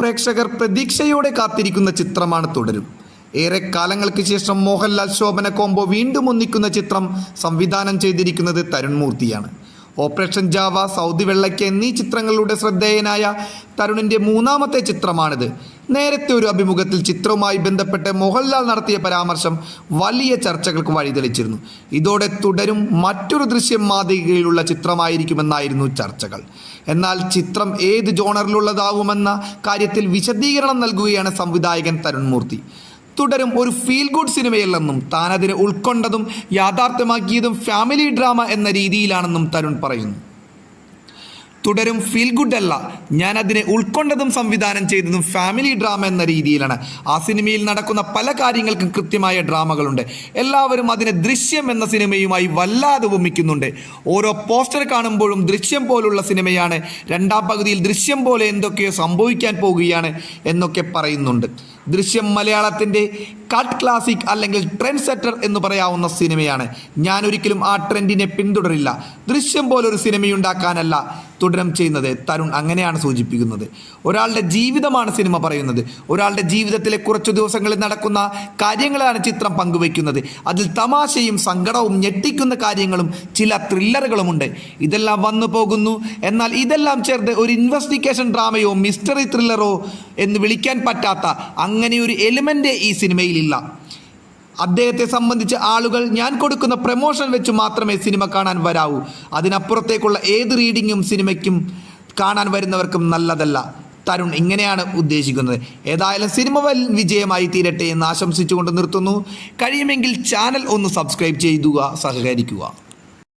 പ്രേക്ഷകർ പ്രതീക്ഷയോടെ കാത്തിരിക്കുന്ന ചിത്രമാണ് തുടരും. ഏറെ കാലങ്ങൾക്ക് ശേഷം മോഹൻലാൽ ശോഭന കോംബോ വീണ്ടും ഒന്നിക്കുന്ന ചിത്രം സംവിധാനം ചെയ്തിരിക്കുന്നത് തരുൺ മൂർത്തിയാണ്. ഓപ്പറേഷൻ ജാവ സൗദി വെള്ളയ്ക്ക് എന്നീ ചിത്രങ്ങളിലൂടെ ശ്രദ്ധേയനായ തരുണിന്റെ മൂന്നാമത്തെ ചിത്രമാണിത്. നേരത്തെ ഒരു അഭിമുഖത്തിൽ ചിത്രവുമായി ബന്ധപ്പെട്ട് മോഹൻലാൽ നടത്തിയ പരാമർശം വലിയ ചർച്ചകൾക്ക് വഴിതെളിച്ചിരുന്നു. ഇതോടെ തുടരും മറ്റൊരു ദൃശ്യം മാതൃകയിലുള്ള ചിത്രമായിരിക്കുമെന്നായിരുന്നു ചർച്ചകൾ. എന്നാൽ ചിത്രം ഏത് ജോണറിലുള്ളതാവുമെന്ന കാര്യത്തിൽ വിശദീകരണം നൽകുകയാണ് സംവിധായകൻ തരുൺമൂർത്തി. തുടരും ഒരു ഫീൽ ഗുഡ് സിനിമയല്ലെന്നും താനതിനെ ഉൾക്കൊണ്ടതും യാഥാർത്ഥ്യമാക്കിയതും ഫാമിലി ഡ്രാമ എന്ന രീതിയിലാണെന്നും തരുൺ പറയുന്നു. തുടരും ഫീൽ ഗുഡ് അല്ല. ഞാൻ അതിനെ ഉൾക്കൊണ്ടതും സംവിധാനം ചെയ്തതും ഫാമിലി ഡ്രാമ എന്ന രീതിയിലാണ്. ആ സിനിമയിൽ നടക്കുന്ന പല കാര്യങ്ങൾക്കും കൃത്യമായ ഡ്രാമകളുണ്ട്. എല്ലാവരും അതിനെ ദൃശ്യം എന്ന സിനിമയുമായി വല്ലാതെ ഉപമിക്കുന്നുണ്ട്. ഓരോ പോസ്റ്റർ കാണുമ്പോഴും ദൃശ്യം പോലുള്ള സിനിമയാണ്. രണ്ടാം പകുതിയിൽ ദൃശ്യം പോലെ എന്തൊക്കെയോ സംഭവിക്കാൻ പോകുകയാണ് എന്നൊക്കെ പറയുന്നുണ്ട്. ദൃശ്യം മലയാളത്തിന്റെ കട്ട് ക്ലാസിക് അല്ലെങ്കിൽ ട്രെൻഡ് സെറ്റർ എന്ന് പറയാവുന്ന സിനിമയാണ്. ഞാൻ ഒരിക്കലും ആ ട്രെൻഡിനെ പിന്തുടരില്ല. ദൃശ്യം പോലൊരു സിനിമയുണ്ടാക്കാനല്ല. തുടരം ചെയ്യുന്നത് തരുൺ അങ്ങനെയാണ് സൂചിപ്പിക്കുന്നത്. ഒരാളുടെ ജീവിതമാണ് സിനിമ പറയുന്നത്. ഒരാളുടെ ജീവിതത്തിലെ കുറച്ചു ദിവസങ്ങളിൽ നടക്കുന്ന കാര്യങ്ങളാണ് ചിത്രം പങ്കുവയ്ക്കുന്നത്. അതിൽ തമാശയും സങ്കടവും ഞെട്ടിക്കുന്ന കാര്യങ്ങളും ചില ത്രില്ലറുകളുമുണ്ട് ഇതെല്ലാം വന്നു പോകുന്നു. എന്നാൽ ഇതെല്ലാം ചേർത്ത് ഒരു ഇൻവെസ്റ്റിഗേഷൻ ഡ്രാമയോ മിസ്റ്ററി ത്രില്ലറോ എന്ന് വിളിക്കാൻ പറ്റാത്ത അങ്ങനെ ഒരു എലിമെന്റ് ഈ സിനിമയിലില്ല. അദ്ദേഹത്തെ സംബന്ധിച്ച് ആളുകൾ ഞാൻ കൊടുക്കുന്ന പ്രമോഷൻ വെച്ച് മാത്രമേ സിനിമ കാണാൻ വരാവൂ. അതിനപ്പുറത്തേക്കുള്ള ഏത് റീഡിങ്ങും സിനിമയ്ക്കും കാണാൻ വരുന്നവർക്കും നല്ലതല്ല. തരുൺ ഇങ്ങനെയാണ് ഉദ്ദേശിക്കുന്നത്. ഏതായാലും സിനിമ വൻ വിജയമായി തീരട്ടെ എന്ന് ആശംസിച്ചുകൊണ്ട് നിർത്തുന്നു. കഴിയുമെങ്കിൽ ചാനൽ ഒന്ന് സബ്സ്ക്രൈബ് ചെയ്യുക സഹകരിക്കുക.